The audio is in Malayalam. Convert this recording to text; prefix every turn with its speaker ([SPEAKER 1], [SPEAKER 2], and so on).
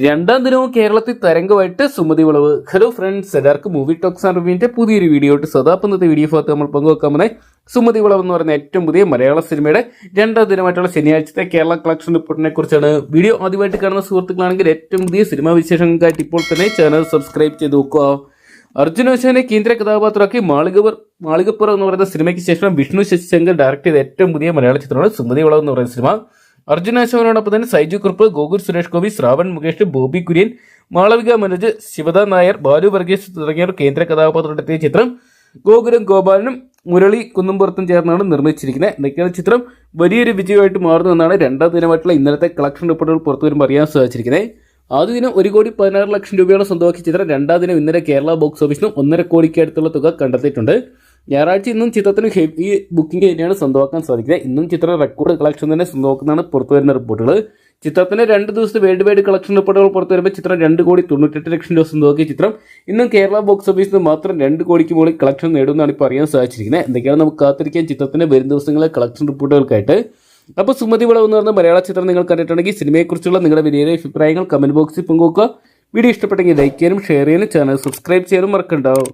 [SPEAKER 1] രണ്ടാം ദിനവും കേരളത്തിൽ തരംഗമായിട്ട് സുമതി വിളവ്. ഹലോ ഫ്രണ്ട്സ് എല്ലാവർക്കും മൂവി ടോക്സ് ആൻഡ് റിവ്യൂവിന്റെ പുതിയൊരു വീഡിയോ ആയിട്ട് സദാപ്പന്നത്തെ വീഡിയോ ഭാഗത്ത് നമ്മൾ പങ്കുവെക്കാൻ പോകുന്നത് സുമതി വിളവ് എന്ന് പറയുന്ന ഏറ്റവും പുതിയ മലയാള സിനിമയുടെ രണ്ടാം ദിനമായിട്ടുള്ള ശനിയാഴ്ചത്തെ കേരള കളക്ഷൻ റിപ്പോർട്ടിനെ കുറിച്ചാണ് വീഡിയോ ആദ്യമായിട്ട് കാണുന്ന സുഹൃത്തുക്കളാണെങ്കിൽ ഏറ്റവും പുതിയ സിനിമാ വിശേഷങ്ങൾക്കായിട്ട് ഇപ്പോൾ തന്നെ ചാനൽ സബ്സ്ക്രൈബ് ചെയ്ത് നോക്കുക. അർജുൻ ഓശാനെ കേന്ദ്ര കഥാപാത്രമാക്കി മാളികവർ മാളികപ്പുറം എന്ന് പറയുന്ന സിനിമയ്ക്ക് ശേഷം വിഷ്ണു ശശിശങ്കർ ഡയറക്ട് ചെയ്ത ഏറ്റവും പുതിയ മലയാള ചിത്രമാണ് സുമതി വിളവ് എന്ന് പറയുന്ന സിനിമ. അർജുൻ അശോകനോടൊപ്പം തന്നെ സൈജു കുറുപ്പ് ഗോകുൽ സുരേഷ് ഗോപി ശ്രാവൺ മുകേഷ് ബോബി കുര്യൻ മാളവിക മനോജ് ശിവദ നായർ ബാലു വർഗീസ് തുടങ്ങിയവർ കേന്ദ്ര കഥാപാത്രത്തെത്തിയ ചിത്രം. ഗോകുലം ഗോപാലനും മുരളി കുന്നുംപുറത്തും ചേർന്നാണ് നിർമ്മിച്ചിരിക്കുന്നത്. എന്നൊക്കെയാണ് ചിത്രം. വലിയൊരു വിജയമായിട്ട് മാറുന്നു എന്നാണ് രണ്ടാം ദിനമായിട്ടുള്ള ഇന്നലത്തെ കളക്ഷൻ റിപ്പോർട്ടുകൾ പുറത്തു വരുമ്പോൾ അറിയാൻ സാധിച്ചിരിക്കുന്നത്. ആദ്യ ദിനം ഒരു കോടി പതിനാറ് ലക്ഷം രൂപയാണ് സ്വന്തമാക്കിയ ചിത്രം. രണ്ടാം ദിനം ഇന്നലെ കേരള ബോക്സ് ഓഫീസിനും ഒന്നര കോടിക്ക് അടുത്തുള്ള തുക കണ്ടെത്തിയിട്ടുണ്ട്. ഞായറാഴ്ച ഇന്നും ചിത്രത്തിന് ഹെവി ബുക്കിംഗ് തന്നെയാണ് സ്വന്തമാക്കാൻ സാധിക്കുന്നത്. ഇന്നും ചിത്രം റെക്കോർഡ് കളക്ഷൻ തന്നെ സ്വന്തമാക്കുന്നതാണ് പുറത്തു വരുന്ന റിപ്പോർട്ടുകൾ ചിത്രത്തിന്റെ രണ്ട് ദിവസത്തെ വേൾഡ് വൈഡ് കളക്ഷൻ റിപ്പോർട്ടുകൾ പുറത്തു വരുമ്പോൾ ചിത്രം രണ്ട് കോടി തൊണ്ണൂറ്റെട്ട് ലക്ഷം രൂപ സ്വന്തമാക്കിയ ചിത്രം. ഇന്നും കേരള ബോക്സ് ഓഫീസിൽ നിന്ന് മാത്രം രണ്ട് കോടിക്ക് മുകളിൽ കളക്ഷൻ നേടുമെന്നാണ് ഇപ്പോൾ അറിയാൻ സാധിച്ചിരിക്കുന്നത്. എന്തൊക്കെയാണ് നമുക്ക് കാത്തിരിക്കാൻ ചിത്രത്തിന്റെ വരും ദിവസങ്ങളിലെ കളക്ഷൻ റിപ്പോർട്ടുകൾക്കായിട്ട് അപ്പോൾ സുമതി വളവ് എന്ന് പറഞ്ഞ മലയാള ചിത്രം നിങ്ങൾ കണ്ടിട്ടുണ്ടെങ്കിൽ സിനിമയെക്കുറിച്ചുള്ള നിങ്ങളുടെ വിലയേറിയ അഭിപ്രായങ്ങൾ കമന്റ് ബോക്സിൽ പങ്കുവെക്കുക. വീഡിയോ ഇഷ്ടപ്പെട്ടെങ്കിൽ ലൈക്ക് ചെയ്യാനും ഷെയർ ചെയ്യാനും ചാനൽ സബ്സ്ക്രൈബ് ചെയ്യാനും മറക്കണ്ടാവും